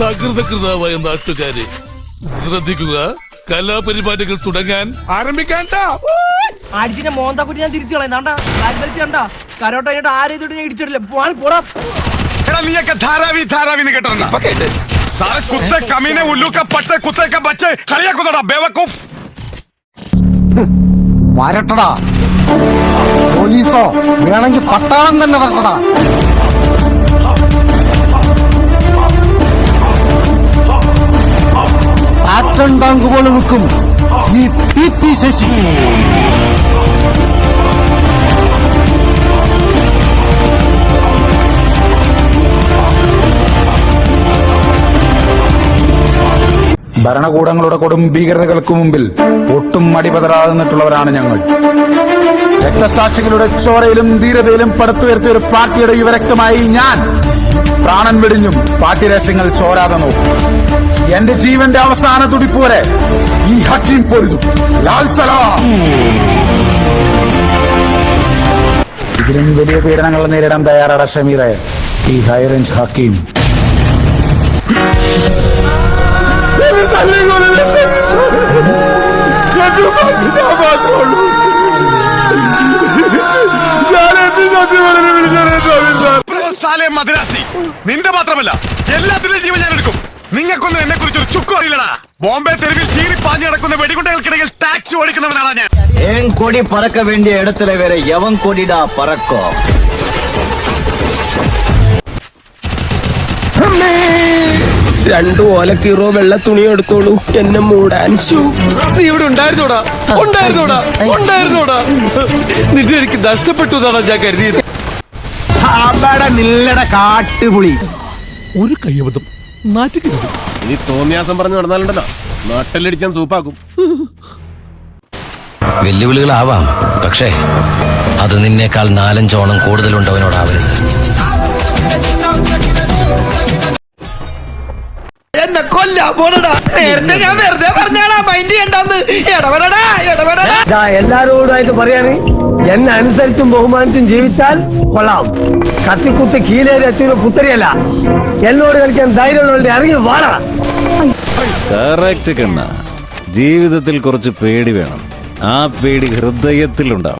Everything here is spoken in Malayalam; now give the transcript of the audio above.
സകൃതകൃതാവായ നാട്ടുകാരെ ശ്രദ്ധിക്കുക. കലാപരിപാടികൾ തുടങ്ങാൻ ആരംഭിക്കാൻ അടിച്ചിന്റെ മോന്താക്കുറ്റി ഞാൻ തിരിച്ചു കളയുന്ന ബ്ലാക്ക് ബെൽറ്റ് കണ്ട കരോട്ട കഴിഞ്ഞിട്ട് ആരും ഇതോട്ട് ഞാൻ ഇടിച്ചിട്ടില്ല. പോവാൻ പോടാ. എടാ നീയൊക്കെ ധാരാവി ധാരാവി എന്ന് കേട്ടോ സാറെ കുത്തെ കമീനെ ഉല്ലൂക്ക പച്ച കുത്തേക്ക ബച്ച് കളിയാക്കുന്നടാ ബേവക്കൂഫ്. വരട്ടടാ. പോലീസോ വേണമെങ്കിൽ പട്ടാളം തന്നെ വരട്ടടാ. പോലെ നിൽക്കും. ഈ പി പി ശശി. ഭരണകൂടങ്ങളുടെ കൊടും ഭീകരതകൾക്ക് മുമ്പിൽ ഒട്ടും മടിപതരാകുന്നിട്ടുള്ളവരാണ് ഞങ്ങൾ. രക്തസാക്ഷികളുടെ ചോരയിലും ധീരതയിലും പടുത്തുയർത്തിയ ഒരു പാർട്ടിയുടെ യുവരക്തമായി ഞാൻ പ്രാണൻ വെടിഞ്ഞും പാർട്ടി രഹസ്യങ്ങൾ ചോരാതെ നോക്കും. എന്റെ ജീവന്റെ അവസാന തുടിപ്പ് വരെ ഈ ഹക്കീം പൊരുതും. ലാൽ സലാം. ഇതിലും വലിയ പീഡനങ്ങൾ നേരിടാൻ തയ്യാറാണ് ഷമീറെ. ഈ ഹൈറേഞ്ച് ഹക്കീം. സാലെ മദ്രാസി നിന്റെ മാത്രമല്ല എല്ലാത്തിന്റെയും ജീവൻ ഞാൻ എടുക്കും. നിങ്ങൾക്കൊന്നും എന്നെ കുറിച്ച് ഒരു ചുക്കും അറിയില്ലടാ. ബോംബെ തെരുവിൽ ചീറി പാഞ്ഞു നടക്കുന്ന വെടികുണ്ടകൾക്കിടയിൽ ടാക്സി ഓടിക്കുന്നവനാണ് ഞാൻ. ഏൻ കൊടി പറക്ക വേണ്ടിയ ഇടത്തിലെ വരെ യവൻ കൊടിടാ പറക്കോ. രണ്ടു ഓല കീറോ വെള്ള തുണി എടുത്തോളൂ. എന്നെ മൂടാൻ. ഇവിടെ ഉണ്ടായിരുന്നോടാ? ഉണ്ടായിരുന്നോടാ? ഉണ്ടായിരുന്നോടാ? നിന്റെ എനിക്ക് നഷ്ടപ്പെട്ടു എന്നാണ് ഞാൻ കരുതിയത്. നില്ലട കാട്ടുപുളി. ഇനി തോന്നിയാസം പറഞ്ഞു നടന്നാലുണ്ടല്ലോ. നാട്ടിലടിച്ചാൻ സൂപ്പാക്കും. വെല്ലുവിളികളാവാം. പക്ഷേ അത് നിന്നേക്കാൾ നാലഞ്ചോണം കൂടുതലുണ്ടവനോടാവരുത്. എന്നെ കൊല്ലാൻ പോണടാ. നേരത്തെ ഞാൻ വെറുതെ പറഞ്ഞാടാ മൈൻഡ് ചെയ്യണ്ടെന്ന്. ഇടപെടടാ ഇടപെടടാ എല്ലാരോടായിട്ട് പറയാണ് എന്നെ അനുസരിച്ചും ബഹുമാനിച്ചും ജീവിച്ചാൽ കൊള്ളാം. കത്തിക്കുത്തി കീലേരി അച്ഛനും പുത്തരിയല്ല. എന്നോട് കളിക്കാൻ ധൈര്യമുള്ളവരുടെ ഇറങ്ങി വാടാ. കറക്റ്റ് കണ്ണ. ജീവിതത്തിൽ കുറച്ച് പേടി വേണം. ആ പേടി ഹൃദയത്തിലുണ്ടാവും.